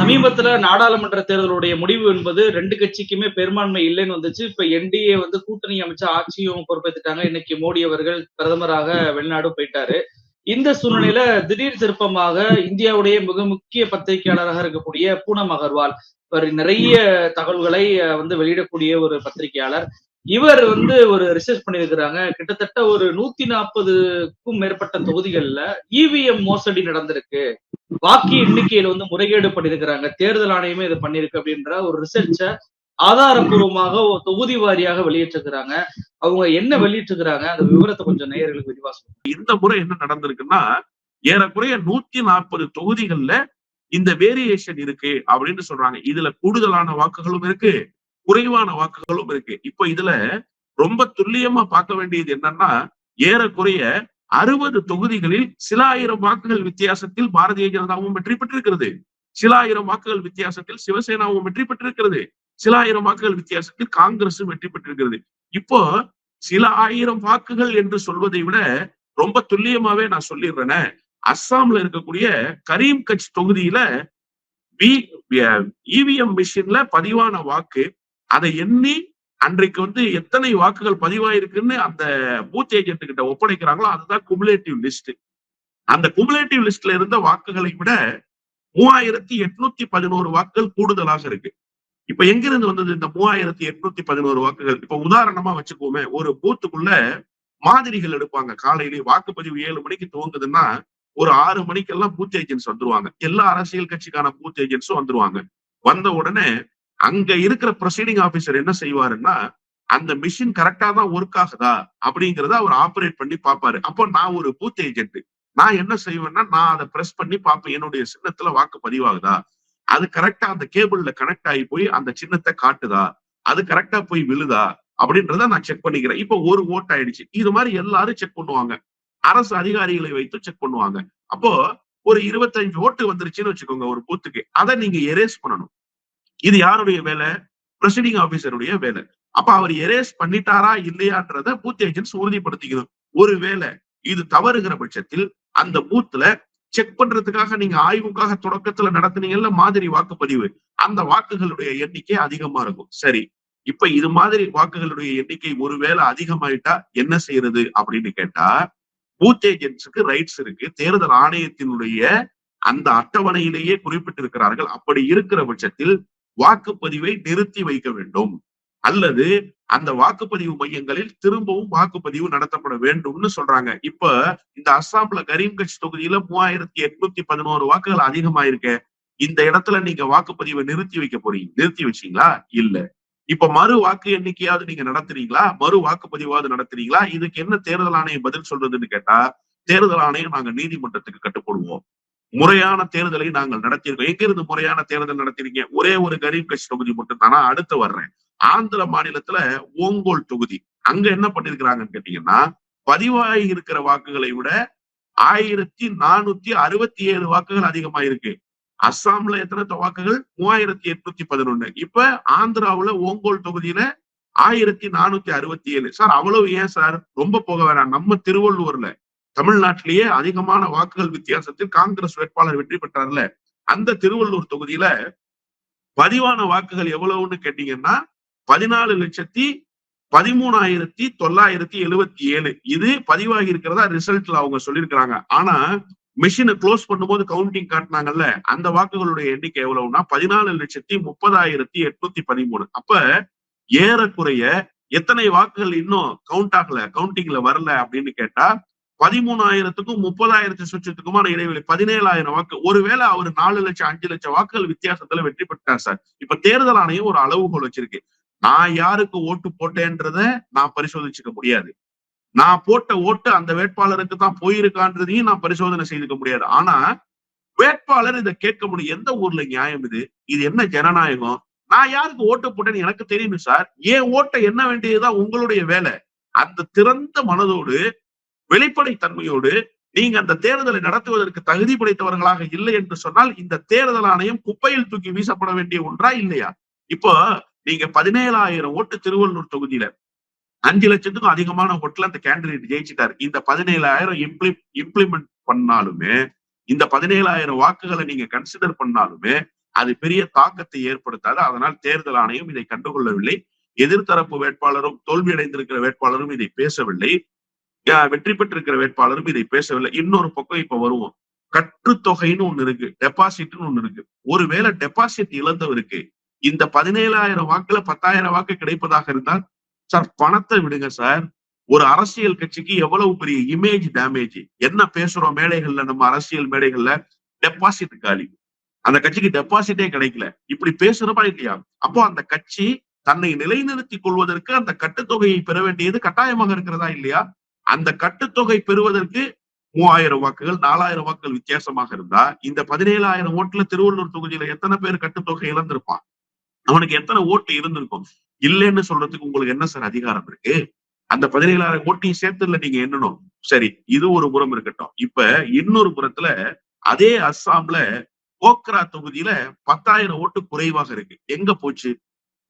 சமீபத்துல நாடாளுமன்ற தேர்தலுடைய முடிவு என்பது ரெண்டு கட்சிக்குமே பெரும்பான்மை இல்லைன்னு வந்துச்சு. இப்ப என்டிஏ வந்து கூட்டணி அமைச்சா ஆட்சியும் பொறுப்பேற்றுட்டாங்க இன்னைக்கு மோடி அவர்கள் பிரதமராக வெளிநாடு போயிட்டாரு. இந்த சூழ்நிலையில திடீர் திருப்பமாக இந்தியாவுடைய மிக முக்கிய பத்திரிகையாளராக இருக்கக்கூடிய பூனம் அகர்வால். இவர் நிறைய தகவல்களை வந்து வெளியிடக்கூடிய ஒரு பத்திரிகையாளர். இவர் வந்து ஒரு ரிசர்ச் பண்ணியிருக்கிறாங்க. கிட்டத்தட்ட ஒரு நூத்தி நாற்பதுக்கும் மேற்பட்ட தொகுதிகள்ல இவிஎம் மோசடி நடந்திருக்கு. வாக்கு எண்ணிக்கையில வந்து முறைகேடு பண்ணியிருக்கிறாங்க. தேர்தல் ஆணையமே இதை பண்ணிருக்கு அப்படின்ற ஒரு ரிசர்ச்சை ஆதாரபூர்வமாக ஒரு தொகுதி வாரியாக வெளியிட்டிருக்கிறாங்க. அவங்க என்ன வெளியிட்டிருக்கிறாங்க? அந்த விவரத்தை கொஞ்சம் நேயர்களுக்கு விரிவா சொல்லுங்க. இந்த முறை என்ன நடந்திருக்குன்னா ஏறக்குறைய நூத்தி நாற்பது தொகுதிகள்ல இந்த வேரியேஷன் இருக்கு அப்படின்னு சொல்றாங்க. இதுல கூடுதலான வாக்குகளும் இருக்கு. குறைவான வாக்குகளும் இருக்கு. இப்ப இதுல ரொம்ப துல்லியமா பார்க்க வேண்டியது என்னன்னா ஏறக்குறைய அறுபது தொகுதிகளில் சில ஆயிரம் வாக்குகள் வித்தியாசத்தில் பாரதிய ஜனதாவும் வெற்றி பெற்றிருக்கிறது. சில ஆயிரம் வாக்குகள் வித்தியாசத்தில் சிவசேனாவும் வெற்றி பெற்றிருக்கிறது. சில ஆயிரம் வாக்குகள் வித்தியாசத்தில் காங்கிரசும் வெற்றி பெற்றிருக்கிறது. இப்போ சில ஆயிரம் வாக்குகள் என்று சொல்வதை விட ரொம்ப துல்லியமாவே நான் சொல்லிடுறேனே. அஸ்ஸாம்ல இருக்கக்கூடிய கரீம் கட்ச் தொகுதியில இவிஎம் மிஷின்ல பதிவான வாக்கு அதை எண்ணி அன்றைக்கு வந்து எத்தனை வாக்குகள் பதிவாயிருக்குன்னு அந்த பூத் ஏஜென்ட் கிட்ட ஒப்படைக்கிறாங்களோ அதுதான் குமுலேட்டிவ் லிஸ்ட் அந்த குமுலேட்டிவ் லிஸ்ட்ல இருந்த வாக்குகளை விட மூவாயிரத்தி எட்நூத்தி பதினோரு வாக்குகள் கூடுதலாக இருக்கு. இப்ப எங்கிருந்து வந்தது இந்த மூவாயிரத்தி எட்நூத்தி பதினோரு வாக்குகள்? இப்ப உதாரணமா வச்சுக்கோமே ஒரு பூத்துக்குள்ள மாதிரிகள் எடுப்பாங்க. காலையிலேயே வாக்குப்பதிவு ஏழு மணிக்கு துவங்குதுன்னா ஒரு ஆறு மணிக்கெல்லாம் பூத் ஏஜென்ட்ஸ் வந்துருவாங்க. எல்லா அரசியல் கட்சிக்கான பூத் ஏஜென்ட்ஸும் வந்துருவாங்க. வந்த உடனே அங்க இருக்கிற ப்ரொசீடிங் ஆபீசர் என்ன செய்வாருன்னா அந்த மிஷின் கரெக்டா தான் ஒர்க் ஆகுதா? அப்படிங்கறத அவர் ஆபரேட் பண்ணி பார்ப்பாரு. அப்போ நான் ஒரு பூத் ஏஜென்ட் நான் என்ன செய்வேன்னா நான் அதை பிரஸ் பண்ணி பார்ப்பேன். என்னுடைய சின்னத்துல வாக்கு பதிவாகுதா? அது கரெக்டா அந்த கேபிள்ல கனெக்ட் ஆகி போய் அந்த சின்னத்தை காட்டுதா? அது கரெக்டா போய் விழுதா? அப்படின்றத நான் செக் பண்ணிக்கிறேன். இப்போ ஒரு ஓட் ஆயிடுச்சு. இது மாதிரி எல்லாரும் செக் பண்ணுவாங்க. அரசு அதிகாரிகளை வைத்து செக் பண்ணுவாங்க. அப்போ ஒரு இருபத்தஞ்சு ஓட்டு வந்துருச்சுன்னு வச்சுக்கோங்க ஒரு பூத்துக்கு அதை நீங்க எரேஸ் பண்ணணும். இது யாருடைய வேலை? பிரசிடிங் ஆபீசருடைய வேலை. அப்ப அவர் எரேஸ் பண்ணிட்டாரா இல்லையான்றத பூத் ஏஜென்ட்ஸ் உறுதிப்படுத்திக்கணும். ஒருவேளை இது தவறுகிற பட்சத்தில் அந்த பூத்ல செக் பண்றதுக்காக நீங்க ஆய்வுக்காக தொடக்கத்துல நடத்துனீங்கல்ல மாதிரி வாக்குப்பதிவு. அந்த வாக்குகளுடைய எண்ணிக்கை அதிகமா இருக்கும். சரி இப்ப இது மாதிரி வாக்குகளுடைய எண்ணிக்கை ஒருவேளை அதிகமாயிட்டா என்ன செய்யறது அப்படின்னு கேட்டா பூத் ஏஜென்ட்ஸுக்கு ரைட்ஸ் இருக்கு. தேர்தல் ஆணையத்தினுடைய அந்த அட்டவணையிலேயே குறிப்பிட்டிருக்கிறார்கள். அப்படி இருக்கிற பட்சத்தில் வாக்குப்பதிவை நிறுத்தி வைக்க வேண்டும். அல்லது அந்த வாக்குப்பதிவு மையங்களில் திரும்பவும் வாக்குப்பதிவு நடத்தப்பட வேண்டும்னு சொல்றாங்க. இப்ப இந்த அஸ்ஸாம்ல கரீம்கட்ச் தொகுதியில மூவாயிரத்தி எட்நூத்தி பதினோரு வாக்குகள் அதிகமாயிருக்க. இந்த இடத்துல நீங்க வாக்குப்பதிவை நிறுத்தி வைக்க போறீங்க நிறுத்தி வச்சீங்களா? இல்ல. இப்ப மறு வாக்கு எண்ணிக்கையாவது நீங்க நடத்துறீங்களா? மறு வாக்குப்பதிவாவது நடத்துறீங்களா? இதுக்கு என்ன தேர்தல் ஆணையம் பதில் சொல்றதுன்னு கேட்டா தேர்தல் ஆணையம் நாங்க நீதிமன்றத்துக்கு கட்டுப்படுவோம். முறையான தேர்தலை நாங்கள் நடத்தியிருக்கோம். எங்க இருந்து முறையான தேர்தல் நடத்திருக்கீங்க? ஒரே ஒரு கரீப் கட்சி தொகுதி மட்டும் தானா அடுத்து வர்றேன். ஆந்திர மாநிலத்துல ஓங்கோல் தொகுதி. அங்க என்ன பண்ணிருக்கிறாங்கன்னு கேட்டீங்கன்னா பதிவாகி இருக்கிற வாக்குகளை விட ஆயிரத்தி நானூத்தி அறுபத்தி ஏழு வாக்குகள் அதிகமா இருக்கு அஸ்ஸாம்ல எத்தனை வாக்குகள்? மூவாயிரத்தி எட்நூத்தி பதினொன்னு. இப்ப ஆந்திராவுல ஓங்கோல் தொகுதியில ஆயிரத்தி நானூத்தி அறுபத்தி ஏழு சார் அவ்வளவு ஏன் சார்? ரொம்ப போக வேணாம். நம்ம திருவள்ளூர்ல தமிழ்நாட்டிலேயே அதிகமான வாக்குகள் வித்தியாசத்தில் காங்கிரஸ் வேட்பாளர் வெற்றி பெற்றார்ல? அந்த திருவள்ளூர் தொகுதியில பதிவான வாக்குகள் எவ்வளவுன்னு கேட்டீங்கன்னா பதினாலு லட்சத்தி பதிமூணாயிரத்தி தொள்ளாயிரத்தி எழுவத்தி ஏழு. இது பதிவாகி இருக்கிறதா ரிசல்ட்ல அவங்க சொல்லியிருக்கிறாங்க. ஆனா மிஷினை க்ளோஸ் பண்ணும்போது கவுண்டிங் காட்டினாங்கல்ல அந்த வாக்குகளுடைய எண்ணிக்கை எவ்வளவுன்னா பதினாலு லட்சத்தி முப்பதாயிரத்தி எட்நூத்தி பதிமூணு. அப்ப ஏறக்குறைய எத்தனை வாக்குகள் இன்னும் கவுண்ட் ஆகல கவுண்டிங்ல வரல அப்படின்னு கேட்டா பதிமூணாயிரத்துக்கும் முப்பதாயிரத்து சுற்றத்துக்குமான இடைவெளி பதினேழாயிரம் வாக்கு. ஒருவேளை அவர் நாலு லட்சம் அஞ்சு லட்சம் வாக்குகள் வித்தியாசத்துல வெற்றி பெற்றார் சார். இப்ப தேர்தல் ஆணையம் ஒரு அளவுகோல் வச்சிருக்கு. நான் யாருக்கு ஓட்டு போட்டேன்றத நான் பரிசோதிச்சுக்க முடியாது. நான் போட்ட ஓட்டு அந்த வேட்பாளருக்கு தான் போயிருக்கான்றதையும் நான் பரிசோதனை செய்துக்க முடியாது. ஆனா வேட்பாளர் இதை கேட்க முடியும். எந்த ஊர்ல நியாயம் இது? இது என்ன ஜனநாயகம்? நான் யாருக்கு ஓட்டு போட்டேன்னு எனக்கு தெரியும் சார்? ஏன் ஓட்டை என்ன வேண்டியதுதான் உங்களுடைய வேலை? அந்த திறந்த மனதோடு வெளிப்படை தன்மையோடு நீங்க அந்த தேர்தலை நடத்துவதற்கு தகுதி படைத்தவர்களாக இல்லை என்று சொன்னால் இந்த தேர்தல் ஆணையம் குப்பையில் தூக்கி வீசப்பட வேண்டிய ஒன்றா இல்லையா? இப்போ நீங்க பதினேழாயிரம் ஓட்டு திருவள்ளூர் தொகுதியில அஞ்சு லட்சத்துக்கும் அதிகமான ஓட்டுல அந்த கேண்டிடேட் ஜெயிச்சிட்டாரு. இந்த பதினேழாயிரம் இம்ப்ளி இம்ப்ளிமெண்ட் பண்ணாலுமே இந்த பதினேழாயிரம் வாக்குகளை நீங்க கன்சிடர் பண்ணாலுமே அது பெரிய தாக்கத்தை ஏற்படுத்தாது. அதனால் தேர்தல் ஆணையம் இதை கண்டுகொள்ளவில்லை. எதிர்த்தரப்பு வேட்பாளரும் தோல்வியடைந்திருக்கிற வேட்பாளரும் இதை பேசவில்லை. வெற்றி பெற்றிருக்கிற வேட்பாளரும் இதை பேசவில்லை. இன்னொரு பக்கம் இப்ப வருவோம். கற்றுத்தொகைன்னு ஒண்ணு இருக்கு டெபாசிட்னு ஒண்ணு இருக்கு. ஒருவேளை டெபாசிட் இழந்தவருக்கு இந்த பதினேழாயிரம் வாக்குல பத்தாயிரம் வாக்கு கிடைப்பதாக இருந்தால் சார் பணத்தை விடுங்க சார். ஒரு அரசியல் கட்சிக்கு எவ்வளவு பெரிய இமேஜ் டேமேஜ் என்ன பேசுறோம் மேடைகள்ல நம்ம அரசியல் மேடைகள்ல? டெபாசிட் காலி. அந்த கட்சிக்கு டெபாசிட்டே கிடைக்கல. இப்படி பேசுறப்பா இல்லையா? அப்போ அந்த கட்சி தன்னை நிலைநிறுத்திக் கொள்வதற்கு அந்த கட்டுத்தொகையை பெற வேண்டியது கட்டாயமாக இருக்கிறதா இல்லையா? அந்த கட்டுத்தொகை பெறுவதற்கு மூவாயிரம் வாக்குகள் நாலாயிரம் வாக்குகள் வித்தியாசமாக இருந்தா இந்த பதினேழாயிரம் ஓட்டுல திருவள்ளூர் தொகுதியில எத்தனை பேர் கட்டுத்தொகை இழந்திருப்பான்? அவனுக்கு எத்தனை ஓட்டு இருந்திருக்கும்? இல்லைன்னு சொல்றதுக்கு உங்களுக்கு என்ன சார் அதிகாரம் இருக்கு? அந்த பதினேழாயிரம் ஓட்டையும் சேர்த்துல நீங்க எண்ணணும். சரி இது ஒரு புறம் இருக்கட்டும். இப்ப இன்னொரு புறத்துல அதே அஸ்ஸாம்ல போக்ரா தொகுதியில பத்தாயிரம் ஓட்டு குறைவாக இருக்கு. எங்க போச்சு?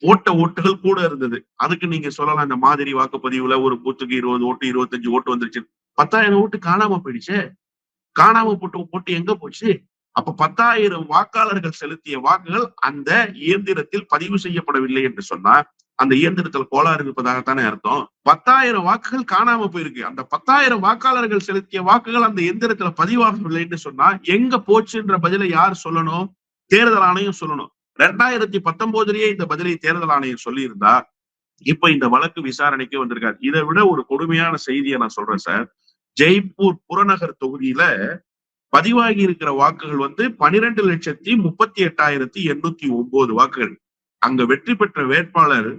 ஓட்ட ஓட்டுகள் கூட இருந்தது. அதுக்கு நீங்க சொல்லலாம் இந்த மாதிரி வாக்குப்பதிவுல ஒரு பூத்துக்கு இருபது ஓட்டு இருபத்தஞ்சு ஓட்டு வந்துருச்சு. பத்தாயிரம் ஓட்டு காணாம போயிடுச்சே. காணாம போட்டு ஓட்டு எங்க போச்சு? அப்ப பத்தாயிரம் வாக்காளர்கள் செலுத்திய வாக்குகள் அந்த இயந்திரத்தில் பதிவு செய்யப்படவில்லை என்று சொன்னா அந்த இயந்திரத்தில் கோளாறு இருப்பதாகத்தானே அர்த்தம்? பத்தாயிரம் வாக்குகள் காணாம போயிருக்கு. அந்த பத்தாயிரம் வாக்காளர்கள் செலுத்திய வாக்குகள் அந்த எந்திரத்துல பதிவாகவில்லைன்னு சொன்னா எங்க போச்சுன்ற பதிலை யார் சொல்லணும்? தேர்தல் ஆணையம் சொல்லணும். ரெண்டாயிரத்தி பத்தொன்பதுலயே இந்த பதிலை தேர்தல் ஆணையம் சொல்லியிருந்தா இப்ப இந்த வழக்கு விசாரணைக்கு வந்திருக்காரு. இதை விட ஒரு கொடுமையான செய்தியை நான் சொல்றேன் சார். ஜெய்ப்பூர் புறநகர் தொகுதியில பதிவாகி இருக்கிற வாக்குகள் வந்து பனிரெண்டு லட்சத்தி முப்பத்தி எட்டாயிரத்தி எண்ணூத்தி ஒன்பது வாக்குகள். அங்க வெற்றி பெற்ற வேட்பாளர்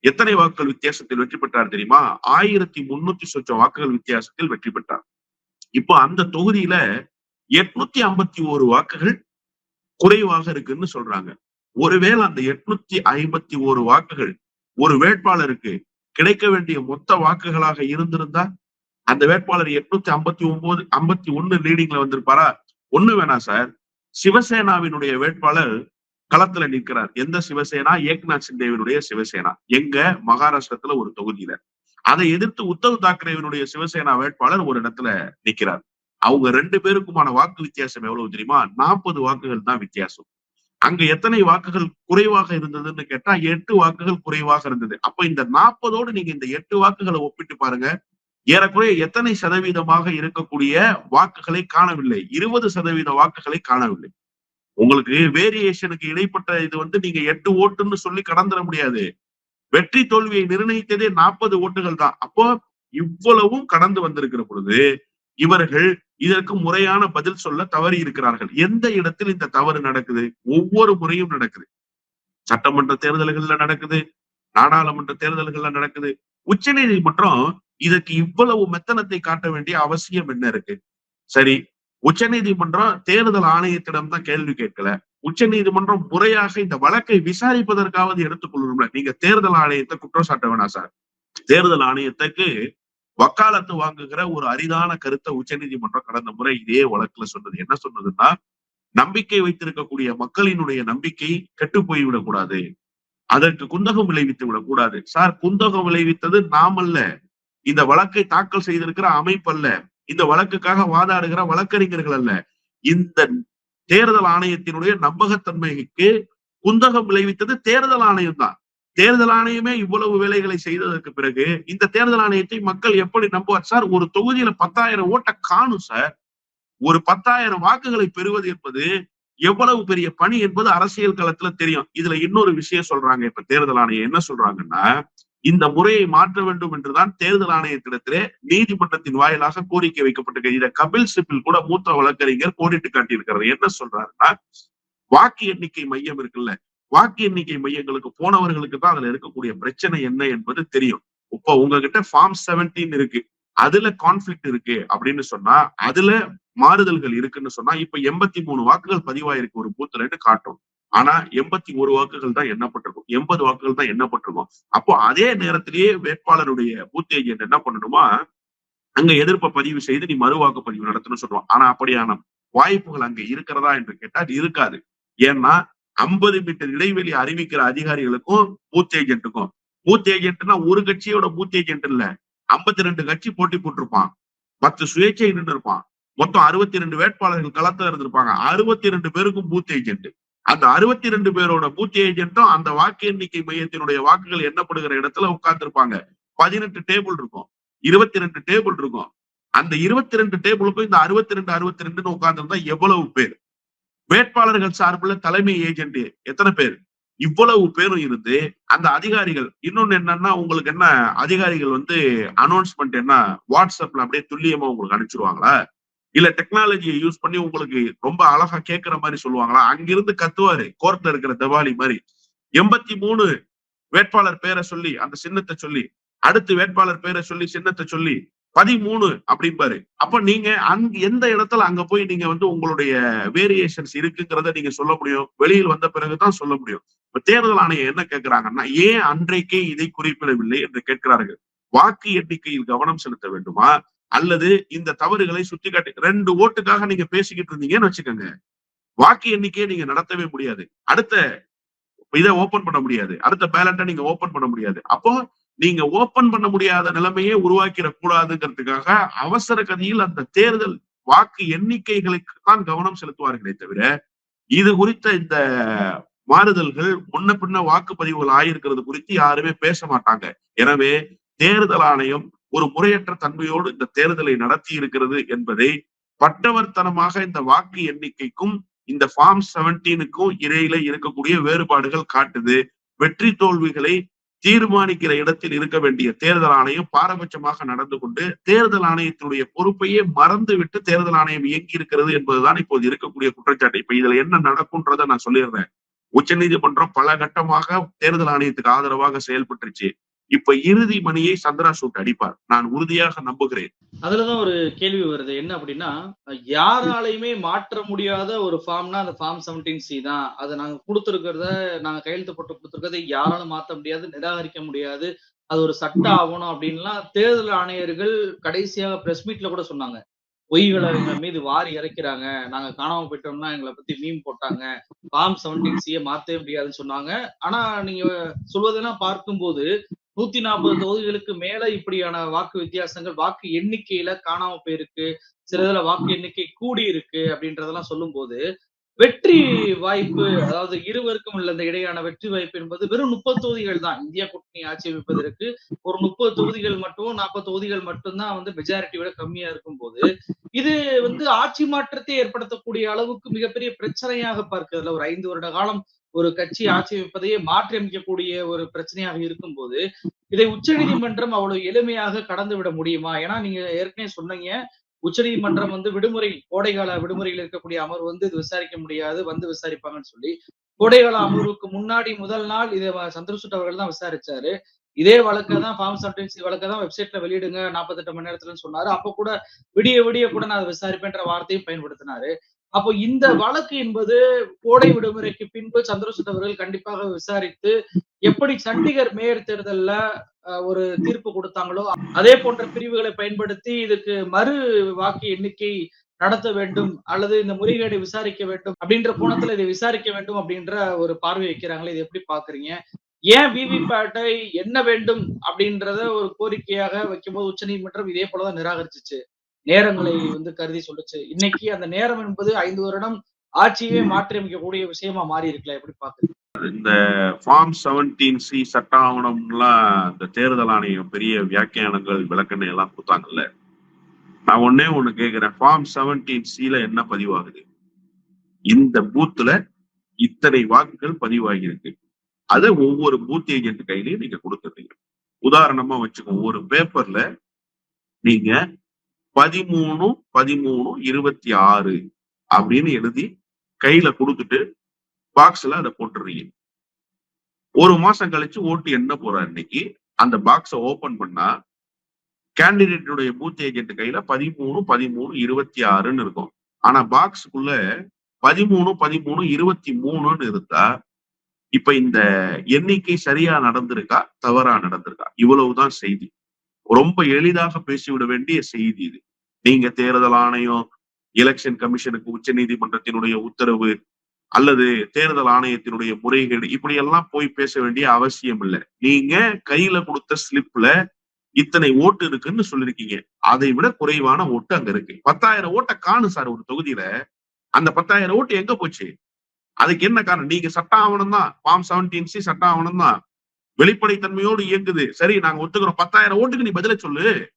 எத்தனை வாக்குகள் வித்தியாசத்தில் வெற்றி பெற்றார் தெரியுமா? ஆயிரத்தி முன்னூத்தி சொச்சம் வாக்குகள் வித்தியாசத்தில் வெற்றி பெற்றார். இப்போ அந்த தொகுதியில எட்நூத்தி ஐம்பத்தி ஒரு வாக்குகள் குறைவாக இருக்குன்னு சொல்றாங்க. ஒருவேளை அந்த எட்நூத்தி ஐம்பத்தி ஒரு வாக்குகள் ஒரு வேட்பாளருக்கு கிடைக்க வேண்டிய மொத்த வாக்குகளாக இருந்திருந்தா அந்த வேட்பாளர் எட்நூத்தி ஐம்பத்தி ஒன்பது ஐம்பத்தி ஒண்ணு லீடிங்ல வந்திருப்பாரா? ஒண்ணு வேணாம் சார். சிவசேனாவினுடைய வேட்பாளர் களத்துல நிற்கிறார். எந்த சிவசேனா? ஏக்நாத் சிந்தேவினுடைய சிவசேனா. எங்க? மகாராஷ்டிரத்துல ஒரு தொகுதியில. அதை எதிர்த்து உத்தவ் தாக்கரேவினுடைய சிவசேனா வேட்பாளர் ஒரு இடத்துல நிக்கிறார் அவங்க ரெண்டு பேருக்குமான வாக்கு வித்தியாசம் எவ்வளவு தெரியுமா? நாற்பது வாக்குகள் தான் வித்தியாசம். அங்க எத்தனை வாக்குகள் குறைவாக இருந்ததுன்னு கேட்டா எட்டு வாக்குகள் குறைவாக இருந்தது. அப்ப இந்த நாற்பதோடு நீங்க இந்த எட்டு வாக்குகளை ஒப்பிட்டு பாருங்க. ஏறக்குறைய எத்தனை சதவீதமாக இருக்கக்கூடிய வாக்குகளை காணவில்லை. இருபது சதவீத வாக்குகளை காணவில்லை. உங்களுக்கு வேரியேஷனுக்கு இடைப்பட்ட இது வந்து நீங்க எட்டு ஓட்டுன்னு சொல்லி கடந்துட முடியாது. வெற்றி தோல்வியை நிர்ணயித்ததே நாற்பது ஓட்டுகள் தான். அப்போ இவ்வளவும் கடந்து வந்திருக்கிற பொழுது இவர்கள் இதற்கு முறையான பதில் சொல்ல தவறி இருக்கிறார்கள். எந்த இடத்தில் இந்த தவறு நடக்குது? ஒவ்வொரு முறையும் நடக்குது. சட்டமன்ற தேர்தல்கள்ல நடக்குது. நாடாளுமன்ற தேர்தல்கள்ல நடக்குது. உச்ச நீதிமன்றம் இதற்கு இவ்வளவு மெத்தனத்தை காட்ட வேண்டிய அவசியம் என்ன இருக்கு? சரி உச்ச நீதிமன்றம் தேர்தல் ஆணையத்திடம் தான் கேள்வி கேட்கல. உச்ச நீதிமன்றம் முறையாக இந்த வழக்கை விசாரிப்பதற்காவது எடுத்துக்கொள்ளணும்ல நீங்க தேர்தல் ஆணையத்தை குற்றம் சாட்ட வேணாம் சார். தேர்தல் ஆணையத்துக்கு வக்காலத்து வாங்குகிற ஒரு அரிதான கருத்தை உச்சநீதிமன்றம் கடந்த முறை இதே வழக்குல சொன்னது. என்ன சொன்னதுன்னா நம்பிக்கை வைத்திருக்கக்கூடிய மக்களினுடைய நம்பிக்கை கெட்டு போய்விடக் கூடாது. அதற்கு குந்தகம் விளைவித்து விடக்கூடாது சார் குந்தகம் விளைவித்தது நாம் அல்ல. இந்த வழக்கை தாக்கல் செய்திருக்கிற அமைப்பு அல்ல. இந்த வழக்குக்காக வாதாடுகிற வழக்கறிஞர்கள் அல்ல. இந்த தேர்தல் ஆணையத்தினுடைய நம்பகத்தன்மைக்கு குந்தகம் விளைவித்தது தேர்தல் ஆணையம் தான் தேர்தல் ஆணையமே இவ்வளவு வேலைகளை செய்ததற்கு பிறகு இந்த தேர்தல் ஆணையத்தை மக்கள் எப்படி நம்புவார்? சார் ஒரு தொகுதியில பத்தாயிரம் ஓட்ட காணும் சார். ஒரு பத்தாயிரம் வாக்குகளை பெறுவது என்பது எவ்வளவு பெரிய பணி என்பது அரசியல் களத்துல தெரியும். இதுல இன்னொரு விஷயம் சொல்றாங்க இப்ப தேர்தல் ஆணையம் என்ன சொல்றாங்கன்னா இந்த முறையை மாற்ற வேண்டும் என்றுதான் தேர்தல் ஆணையத்திடத்திலே நீதிமன்றத்தின் வாயிலாக கோரிக்கை வைக்கப்பட்டிருக்கு. இதை கபில் சிபில் கூட மூத்த வழக்கறிஞர் கோடிட்டு காட்டியிருக்கிறார். என்ன சொல்றாருன்னா வாக்கு எண்ணிக்கை மையம் இருக்குல்ல வாக்கு எண்ணிக்கை மையங்களுக்கு போனவர்களுக்கு தான் அதுல இருக்கக்கூடிய பிரச்சனை என்ன என்பது தெரியும். இப்ப உங்ககிட்ட ஃபார்ம் செவன்டீன் இருக்கு. அதுல கான்ஃபிளிக்ட் இருக்கு அப்படின்னு சொன்னா அதுல மாறுதல்கள் இருக்குன்னு சொன்னா இப்ப எண்பத்தி மூணு வாக்குகள் பதிவாயிருக்கு ஒரு பூத்துலன்னு காட்டும் ஆனா எண்பத்தி ஒரு வாக்குகள் தான் எண்ணப்பட்டிருக்கும். எண்பது வாக்குகள் தான் எண்ணப்பட்டிருக்கும். அப்போ அதே நேரத்திலேயே வேட்பாளருடைய பூத் ஏஜென்ட் என்ன பண்ணணுமா அங்க எதிர்ப்பை பதிவு செய்து நீ மறு வாக்குப்பதிவு நடத்தணும்னு சொல்லுவோம் ஆனா அப்படியான வாய்ப்புகள் அங்க இருக்கிறதா என்று கேட்டால் இருக்காது. ஏன்னா ஐம்பது மீட்டர் இடைவெளி அறிவிக்கிற அதிகாரிகளுக்கும் பூத் ஏஜென்ட்டுக்கும் பூத் ஏஜென்ட்னா ஒரு கட்சியோட பூத் ஏஜென்ட் இல்ல. ஐம்பத்தி ரெண்டு கட்சி போட்டி போட்டிருப்பான். பத்து சுயேட்சை நின்று இருப்பான் மொத்தம் அறுபத்தி ரெண்டு வேட்பாளர்கள் களத்துல இருந்திருப்பாங்க. அறுபத்தி ரெண்டு பேருக்கும் பூத் ஏஜென்ட் அந்த அறுபத்தி ரெண்டு பேரோட பூத் ஏஜென்ட்டும் அந்த வாக்கு எண்ணிக்கை மையத்தினுடைய வாக்குகள் எண்ணப்படுகிற இடத்துல உட்கார்ந்துருப்பாங்க. பதினெட்டு டேபிள் இருக்கும். இருபத்தி ரெண்டு டேபிள் இருக்கும். அந்த இருபத்தி ரெண்டு டேபிளுக்கும் இந்த அறுபத்தி ரெண்டு அறுபத்தி ரெண்டுன்னு உட்கார்ந்துருந்தா எவ்வளவு பேர்? வேட்பாளர்கள் சார்பில் தலைமை ஏஜென்ட் எத்தனை பேர்? இவ்வளவு பேரும் இருந்து அந்த அதிகாரிகள் இன்னொன்னு என்னன்னா உங்களுக்கு என்ன அதிகாரிகள் வந்து அனௌன்ஸ்மெண்ட் என்ன வாட்ஸ்அப்ல அப்படியே துல்லியமா உங்களுக்கு அனுப்பிச்சிருவாங்களா? இல்ல டெக்னாலஜியை யூஸ் பண்ணி உங்களுக்கு ரொம்ப அழகா கேட்கிற மாதிரி சொல்லுவாங்களா? அங்கிருந்து கத்துவாரு கோர்ட்ல இருக்கிற திவாலி மாதிரி. எண்பத்தி மூணு வேட்பாளர் பேரை சொல்லி அந்த சின்னத்தை சொல்லி அடுத்து வேட்பாளர் பேரை சொல்லி சின்னத்தை சொல்லி பதிமூணு அப்படிம்பாரு. அப்ப நீங்க அங்க எந்த இடத்துல அங்க போய் நீங்க வந்து உங்களுடைய வேரியேஷன்ஸ் இருக்குங்கிறத நீங்க சொல்ல முடியும். வெளியில் வந்த பிறகுதான் சொல்ல முடியும். இப்ப தேர்தல் ஆணையம் என்ன கேட்கிறாங்கன்னா ஏன் அன்றைக்கே இதை குறிப்பிடவில்லை என்று கேட்கிறார்கள்? வாக்கு எண்ணிக்கையில் கவனம் செலுத்த வேண்டுமா? அல்லது இந்த தவறுகளை சுட்டி காட்டி ரெண்டு ஓட்டுக்காக நீங்க பேசிக்கிட்டு இருந்தீங்கன்னு வச்சுக்கோங்க. வாக்கு எண்ணிக்கையை நீங்க நடத்தவே முடியாது. அடுத்த இதை ஓபன் பண்ண முடியாது. அடுத்த பேலண்ட நீங்க ஓபன் பண்ண முடியாது. அப்போ நீங்க ஓபன் பண்ண முடியாத நிலைமையே உருவாக்கிடக்கூடாதுங்கிறதுக்காக அவசர கதியில் அந்த தேர்தல் வாக்கு எண்ணிக்கைகளுக்கு தான் கவனம் செலுத்துவார்களே தவிர இது குறித்த இந்த மாறுதல்கள் முன்ன பின்ன வாக்குப்பதிவுகள் ஆயிருக்கிறது குறித்து யாருமே பேச மாட்டாங்க. எனவே தேர்தல் ஆணையம் ஒரு முறையற்ற தன்மையோடு இந்த தேர்தலை நடத்தி இருக்கிறது என்பதை பட்டவர்த்தனமாக இந்த வாக்கு எண்ணிக்கைக்கும் இந்த ஃபார்ம் செவன்டீனுக்கும் இடையில இருக்கக்கூடிய வேறுபாடுகள் காட்டுது. வெற்றி தோல்விகளை தீர்மானிக்கிற இடத்தில் இருக்க வேண்டிய தேர்தல் ஆணையம் பாரபட்சமாக நடந்து கொண்டு தேர்தல் ஆணையத்தினுடைய பொறுப்பையே மறந்துவிட்டு தேர்தல் ஆணையம் இயங்கி இருக்கிறது என்பதுதான் இப்போது இருக்கக்கூடிய குற்றச்சாட்டு. இப்ப இதுல என்ன நடக்கும்ன்றத நான் சொல்லிடுறேன். உச்ச நீதிமன்றம் பல கட்டமாக தேர்தல் ஆணையத்துக்கு ஆதரவாக செயல்பட்டுருச்சு. இப்ப இறுதி மணியை சந்திரா சூட் அடிப்பார். நான் உறுதியாக நம்புகிறேன். அதுலதான் ஒரு கேள்வி வருது. என்ன அப்படின்னா யாராலையுமே மாற்ற முடியாத ஒரு ஃபார்ம்னா அந்த ஃபார்ம் செவன்டீன் சி தான். அதை நாங்க கொடுத்துருக்கிறத நாங்க கையெழுத்து போட்டு கொடுத்துருக்கிறத யாராலும் மாத்த முடியாது நிராகரிக்க முடியாது. அது ஒரு சட்ட ஆகணும் அப்படின்லாம் தேர்தல் ஆணையர்கள் கடைசியாக பிரஸ் மீட்ல கூட சொன்னாங்க. பொய்களை எங்க மீது வாரி இறக்கிறாங்க. நாங்க காணாம போயிட்டோம்னா எங்களை பத்தி மீம் போட்டாங்க. ஃபார்ம் செவன்டீன் சிய மாத்தவே முடியாதுன்னு சொன்னாங்க. ஆனா நீங்க சொல்வதெல்லாம் பார்க்கும்போது நூத்தி நாற்பது தொகுதிகளுக்கு மேல இப்படியான வாக்கு வித்தியாசங்கள் வாக்கு எண்ணிக்கையில காணாம போயிருக்கு. சில இதுல வாக்கு எண்ணிக்கை கூடி இருக்கு அப்படின்றதெல்லாம் சொல்லும் போது வெற்றி வாய்ப்பு அதாவது இருவருக்கும் உள்ள இந்த இடையான வெற்றி வாய்ப்பு என்பது வெறும் முப்பது தொகுதிகள் தான். இந்தியா கூட்டணி ஆட்சி அமைப்பதற்கு ஒரு முப்பது தொகுதிகள் மட்டும் நாற்பது தொகுதிகள் மட்டும்தான் வந்து மெஜாரிட்டி விட கம்மியா இருக்கும் போது இது வந்து ஆட்சி மாற்றத்தை ஏற்படுத்தக்கூடிய அளவுக்கு மிகப்பெரிய பிரச்சனையாக பார்க்கிறதுல ஒரு ஐந்து வருட காலம் ஒரு கட்சி ஆட்சி அமைப்பதையே மாற்றி அமைக்கக்கூடிய ஒரு பிரச்சனையாக இருக்கும்போது இதை உச்சநீதிமன்றம் அவ்வளவு எளிமையாக கடந்து விட முடியுமா? ஏன்னா நீங்க ஏற்கனவே சொன்னீங்க உச்சநீதிமன்றம் வந்து விடுமுறை கோடைகால விடுமுறையில் இருக்கக்கூடிய அமர்வு வந்து இது விசாரிக்க முடியாது வந்து விசாரிப்பாங்கன்னு சொல்லி கோடைகால அமர்வுக்கு முன்னாடி முதல் நாள் இதை சந்திரசூட் அவர்கள் தான் விசாரிச்சாரு. இதே வழக்கை தான் ஃபார்ம் சப்டன்சி வழக்கை தான் வெப்சைட்ல வெளியிடுங்க நாற்பத்தெட்டு மணி நேரத்துல சொன்னாரு. அப்ப கூட விடிய விடிய கூட நான் அதை விசாரிப்பேன்ற வார்த்தையும் பயன்படுத்தினாரு. அப்போ இந்த வழக்கு என்பது கோடை விடுமுறைக்கு பின்பு சந்திரசூட் அவர்கள் கண்டிப்பாக விசாரித்து எப்படி சண்டிகர் மேயர் தேர்தல்ல ஒரு தீர்ப்பு கொடுத்தாங்களோ அதே போன்ற பிரிவுகளை பயன்படுத்தி இதுக்கு மறு வாக்கு எண்ணிக்கை நடத்த வேண்டும் அல்லது இந்த முறைகேடை விசாரிக்க வேண்டும் அப்படின்ற கோணத்துல இதை விசாரிக்க வேண்டும் அப்படின்ற ஒரு பார்வை வைக்கிறாங்களே இது எப்படி பாக்குறீங்க ஏன் விவிபேட்டை என்ன வேண்டும் அப்படின்றத ஒரு கோரிக்கையாக வைக்கும்போது உச்ச நீதிமன்றம் இதே போலதான் நிராகரிச்சிச்சு. நேரங்களை வந்து கருதி சொல்லுச்சு. இன்னைக்கு அந்த நேரம் என்பது ஐந்து வருடம் ஆட்சியே மாற்றி அமைக்கக்கூடிய விஷயமா மாறி இருக்குல்ல எப்படி பாக்குறீங்க? இந்த ஃபார்ம் செவன்டீன் சி சட்ட ஆவணம்லாம் இந்த தேர்தல் ஆணையம் பெரிய வியாக்கியானங்கள் விளக்கணை எல்லாம் கொடுத்தாங்கல்ல. நான் ஒன்னே ஒண்ணு கேக்குறேன். ஃபார்ம் செவன்டீன் சில என்ன பதிவாகுது? இந்த பூத்துல இத்தனை வாக்குகள் பதிவாகியிருக்கு. அதை ஒவ்வொரு பூத் ஏஜென்ட் கையிலையும் நீங்க கொடுத்துருக்கீங்க உதாரணமா வச்சுக்கோங்க ஒரு பேப்பர்ல நீங்க பதிமூணு பதிமூணு இருபத்தி ஆறு அப்படின்னு எழுதி கையில கொடுத்துட்டு பாக்ஸ்ல அதை போட்டுறீங்க. ஒரு மாசம் கழிச்சு ஓட்டு என்ன போற அன்னைக்கு அந்த பாக்ஸ ஓபன் பண்ணா கேண்டிடேட்டுடைய பூத் ஏஜென்ட் கையில பதிமூணு பதிமூணு இருபத்தி ஆறுன்னு இருக்கும். ஆனா பாக்ஸுக்குள்ள பதிமூணு பதிமூணு இருபத்தி மூணுன்னு இருந்தா இப்ப இந்த எண்ணிக்கை சரியா நடந்திருக்கா? தவறா நடந்திருக்கா? இவ்வளவுதான் செய்தி. ரொம்ப எளிதாக பேசிவிட வேண்டிய செய்தி இது. நீங்க தேர்தல் ஆணையம் எலெக்ஷன் கமிஷனுக்கு உச்ச நீதிமன்றத்தினுடைய உத்தரவு அல்லது தேர்தல் ஆணையத்தினுடைய முறைகேடு இப்படி எல்லாம் போய் பேச வேண்டிய அவசியம் இல்லை. நீங்க கையில கொடுத்த ஸ்லிப்ல இத்தனை ஓட்டு இருக்குன்னு சொல்லிருக்கீங்க. அதை விட குறைவான ஓட்டு அங்க இருக்கு. பத்தாயிரம் ஓட்டை காணும் சார் ஒரு தொகுதியில. அந்த பத்தாயிரம் ஓட்டு எங்க போச்சு? அதுக்கு என்ன காரணம்? நீங்க சட்ட ஆவணம் தான் ஃபார்ம் செவன்டீன் சி சட்ட ஆவணம் தான் வெளிப்படைத்தன்மையோடு இயங்குது. சரி நாங்க ஒத்துக்கிறோம். பத்தாயிரம் ஓட்டுக்கு நீ பதில சொல்லு.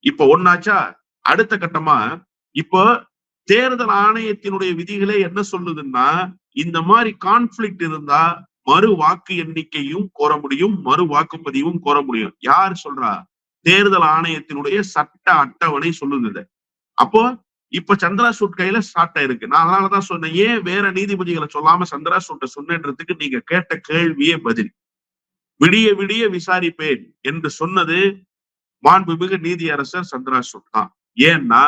இப்ப ஒன்னாச்சா அடுத்த கட்டமா இப்போ தேர்தல் ஆணையத்தினுடைய விதிகளே என்ன சொல்லுதுன்னா இந்த மாதிரி கான்ஃபிளிக்ட் இருந்தா மறு வாக்கு எண்ணிக்கையும் கோர முடியும் மறு வாக்குப்பதிவும் கோர முடியும். யார் சொல்றா? தேர்தல் ஆணையத்தினுடைய சட்ட அட்டவணை சொல்லுது அப்போ இப்ப சந்திரா சூட் கையில ஸ்டார்ட் ஆயிருக்கு நான் அதனாலதான் சொன்னேன் ஏன் வேற நீதிபதிகளை சொல்லாம சந்திரா சூட்டை சொன்னேன்றதுக்கு நீங்க கேட்ட கேள்வியே பதில். விடிய விடிய விசாரிப்பேன் என்று சொன்னது மாண்புமிகு நீதியரசர் சந்திரா சூட் தான். ஏன்னா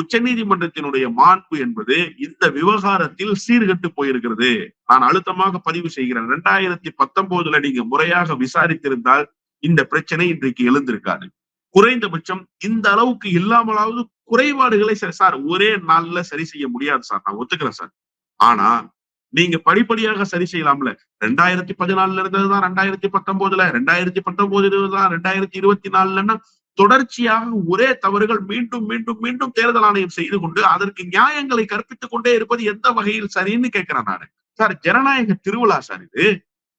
உச்ச நீதிமன்றத்தினுடைய மாண்பு என்பது இந்த விவகாரத்தில் சீர்கெட்டு போயிருக்கிறது. நான் அழுத்தமாக பதிவு செய்கிறேன். ரெண்டாயிரத்தி பத்தொன்பதுல நீங்க முறையாக விசாரித்திருந்தால் இந்த பிரச்சனை இன்றைக்கு எழுந்திருக்காது. குறைந்தபட்சம் இந்த அளவுக்கு இல்லாமலாவது குறைபாடுகளை சார் ஒரே நாள்ல சரி செய்ய முடியாது சார். நான் ஒத்துக்கிறேன் சார். ஆனா நீங்க படிப்படியாக சரி செய்யலாம்ல. ரெண்டாயிரத்தி பதினாலுல இருந்ததுதான் ரெண்டாயிரத்தி பத்தொன்பதுல ரெண்டாயிரத்தி பத்தொன்பதுல தான் ரெண்டாயிரத்தி இருபத்தி நாலுலன்னா தொடர்ச்சியாக ஒரே தவறுகள் மீண்டும் மீண்டும் மீண்டும் தேர்தல் ஆணையம் செய்து கொண்டு அதற்கு நியாயங்களை கற்பித்துக் கொண்டே இருப்பது எந்த வகையில் சரின்னு கேட்கிறேன் நானு. சார் ஜனநாயக திருவிழா சார் இது.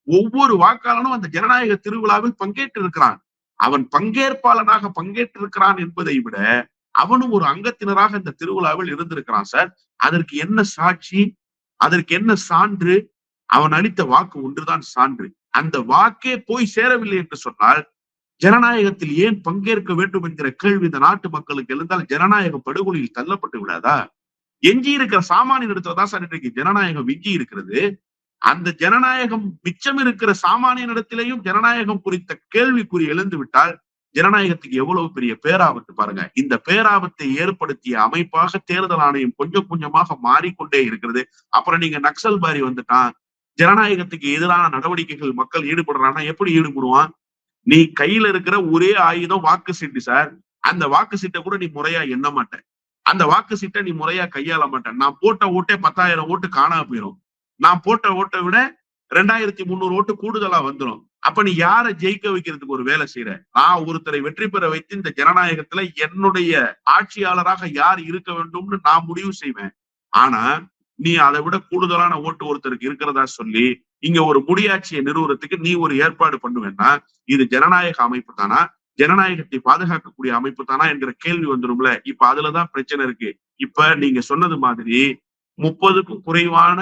ஒவ்வொரு வாக்காளனும் அந்த ஜனநாயக திருவிழாவில் பங்கேற்று இருக்கிறான் அவன் பங்கேற்பாளனாக பங்கேற்றிருக்கிறான் என்பதை விட அவனும் ஒரு அங்கத்தினராக இந்த திருவிழாவில் இருந்திருக்கிறான் சார். அதற்கு என்ன சாட்சி? அதற்கு என்ன சான்று? அவன் அளித்த வாக்கு ஒன்றுதான் சான்று. அந்த வாக்கே போய் சேரவில்லை என்று சொன்னால் ஜனநாயகத்தில் ஏன் பங்கேற்க வேண்டும் என்கிற கேள்வி இந்த நாட்டு மக்களுக்கு எழுந்தால் ஜனநாயக படுகொலையில் தள்ளப்பட்டு விடாதா? எஞ்சி இருக்கிற சாமானிய இடத்துல தான் சார் இன்றைக்கு ஜனநாயகம் விஞ்சி இருக்கிறது. அந்த ஜனநாயகம் மிச்சம் இருக்கிற சாமானிய இடத்திலேயும் ஜனநாயகம் குறித்த கேள்விக்குறி எழுந்து விட்டால் ஜனநாயகத்துக்கு எவ்வளவு பெரிய பேராபத்து பாருங்க. இந்த பேராபத்தை ஏற்படுத்திய அமைப்பாக தேர்தல் ஆணையம் கொஞ்சம் கொஞ்சமாக மாறிக்கொண்டே இருக்கிறது. அப்புறம் நீங்க நக்சல் பாரி வந்துட்டான். ஜனநாயகத்துக்கு எதிரான நடவடிக்கைகள் மக்கள் ஈடுபடுறான்னா எப்படி ஈடுபடுவான்? நீ கையில இருக்கிற ஒரே ஆயுதம் வாக்கு சீட்டு சார் அந்த வாக்கு சீட்டை கூட நீ முறையா எண்ண மாட்ட அந்த வாக்கு சீட்டை நீ முறையா கையாள மாட்டேன். நான் போட்ட ஓட்டே பத்தாயிரம் ஓட்டு காணாம போயிடும் நான் போட்ட ஓட்டை விட ரெண்டாயிரத்தி முந்நூறு ஓட்டு கூடுதலா வந்துடும் அப்ப நீ யாரை ஜெயிக்க வைக்கிறதுக்கு ஒரு வேலை செய்யற நான் ஒருத்தரை வெற்றி பெற வைத்து இந்த ஜனநாயகத்துல என்னுடைய ஆட்சியாளராக யார் இருக்க வேண்டும்னு நான் முடிவு செய்வேன். ஆனா நீ அதை விட கூடுதலான ஓட்டு ஒருத்தருக்கு இருக்கிறதா சொல்லி இங்க ஒரு முடியாட்சியை நிறுவனத்துக்கு நீ ஒரு ஏற்பாடு பண்ணுவேன்னா இது ஜனநாயக அமைப்பு தானா? ஜனநாயகத்தை பாதுகாக்கக்கூடிய அமைப்பு தானா என்கிற கேள்வி வந்துரும்ல? இப்ப அதுலதான் பிரச்சனை இருக்கு. இப்ப நீங்க சொன்னது மாதிரி முப்பதுக்கும் குறைவான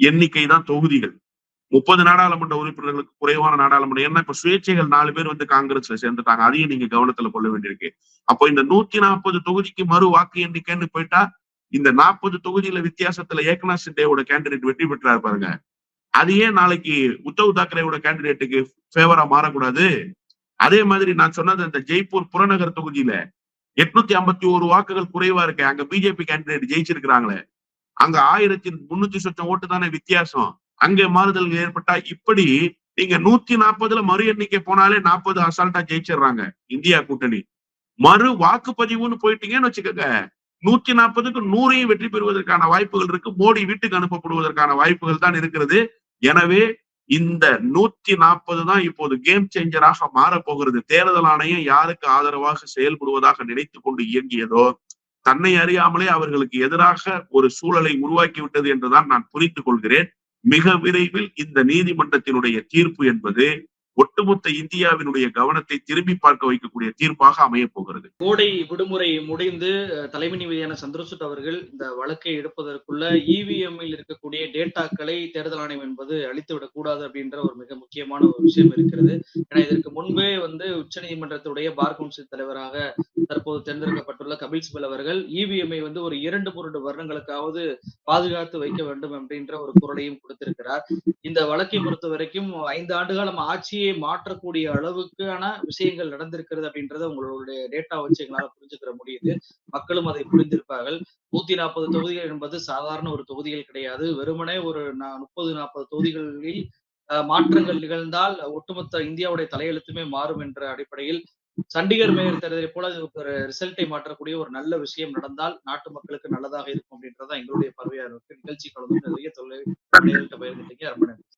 எண்ணிக்கை தான் தொகுதிகள். முப்பது நாடாளுமன்ற உறுப்பினர்களுக்கு குறைவான நாடாளுமன்ற ஏன்னா இப்ப சுயேட்சைகள் நாலு பேர் வந்து காங்கிரஸ்ல சேர்ந்துட்டாங்க. அதையும் நீங்க கவனத்துல கொள்ள வேண்டியிருக்கு. அப்போ இந்த நூத்தி நாற்பது தொகுதிக்கு மறு வாக்கு எண்ணிக்கைன்னு போயிட்டா இந்த நாற்பது தொகுதியில வித்தியாசத்துல ஏக்நாத் சிண்டேவோட கேண்டிடேட் வெற்றி பெற்றாரு பாருங்க. அது ஏன் நாளைக்கு உத்தவ் தாக்கரேவோட கேண்டிடேட்டுக்கு ஃபேவரா மாறக்கூடாது? அதே மாதிரி நான் சொன்னது அந்த ஜெய்ப்பூர் புறநகர் தொகுதியில எட்நூத்தி ஐம்பத்தி ஒரு வாக்குகள் குறைவா இருக்கு. அங்க பிஜேபி கேண்டிடேட் ஜெயிச்சிருக்கிறாங்களே. அங்க ஆயிரத்தி முன்னூத்தி சொச்சம் ஓட்டு தானே வித்தியாசம். அங்கே மாறுதல்கள் ஏற்பட்டா இப்படி நீங்க நூத்தி நாற்பதுல மறு எண்ணிக்கை போனாலே நாற்பது அசால்ட்டா ஜெயிச்சிடுறாங்க இந்தியா கூட்டணி. மறு வாக்குப்பதிவுன்னு போயிட்டீங்கன்னு வச்சுக்கோங்க. நூத்தி நாற்பதுக்கு நூறையும் வெற்றி பெறுவதற்கான வாய்ப்புகள் இருக்கு. மோடி வீட்டுக்கு அனுப்பப்படுவதற்கான வாய்ப்புகள் தான் இருக்கிறது. எனவே இந்த நூத்தி நாற்பது தான் இப்போது கேம் சேஞ்சராக மாறப்போகிறது. தேர்தல் ஆணையம் யாருக்கு ஆதரவாக செயல்படுவதாக நினைத்து கொண்டு இயங்கியதோ தன்னை அறியாமலே அவர்களுக்கு எதிராக ஒரு சூழலை உருவாக்கி விட்டது என்றுதான் நான் புரிந்து கொள்கிறேன் மிக விரைவில் இந்த நீதிமன்றத்தினுடைய தீர்ப்பு என்பது ஒட்டுமொத்த இந்தியாவினுடைய கவனத்தை திரும்பி பார்க்க வைக்கக்கூடிய தீர்ப்பாக அமைய போகிறது. கோடை விடுமுறை முடிந்து தலைமை நீதியான சந்திரசூட் அவர்கள் இந்த வழக்கை எடுப்பதற்குள்ள இவிஎம்மில் இருக்கக்கூடிய டேட்டாக்களை தேர்தல் ஆணையம் என்பது அழித்து விடக்கூடாது அப்படின்ற ஒரு மிக முக்கியமான ஒரு விஷயம் இருக்கிறது. ஏன்னா இதற்கு முன்பே வந்து உச்சநீதிமன்றத்துடைய பார் கவுன்சில் தலைவராக தற்போது தேர்ந்தெடுக்கப்பட்டுள்ள கபில் சிபல் அவர்கள் இவிஎம்ஐ வந்து ஒரு இரண்டு மூன்று வருடங்களுக்காவது பாதுகாத்து வைக்க வேண்டும் அப்படின்ற ஒரு குரலையும் கொடுத்திருக்கிறார். இந்த வழக்கை பொறுத்த வரைக்கும் ஐந்து ஆண்டு காலம் ஆட்சியை மாற்றக்கூடிய அளவுக்கான விஷயங்கள் நடந்திருக்கிறது அப்படின்றத உங்களுடைய டேட்டா வச்சு எங்களால் புரிஞ்சுக்கிற முடியுது. மக்களும் அதை புரிந்திருப்பார்கள். நூத்தி நாற்பது தொகுதிகள் என்பது சாதாரண ஒரு தொகுதிகள் கிடையாது. வெறுமனே ஒரு முப்பது நாற்பது தொகுதிகளில் மாற்றங்கள் நிகழ்ந்தால் ஒட்டுமொத்த இந்தியாவுடைய தலையெழுத்துமே மாறும் என்ற அடிப்படையில் சண்டிகர் மேயர் தேர்தலை போல ஒரு ரிசல்ட்டை மாற்றக்கூடிய ஒரு நல்ல விஷயம் நடந்தால் நாட்டு மக்களுக்கு நல்லதாக இருக்கும் அப்படின்றதான் எங்களுடைய பார்வையா இருக்கு. நிகழ்ச்சி கலந்து நிறைய தொழில் பகிர்ந்துட்டீங்க ரொம்ப நன்றி.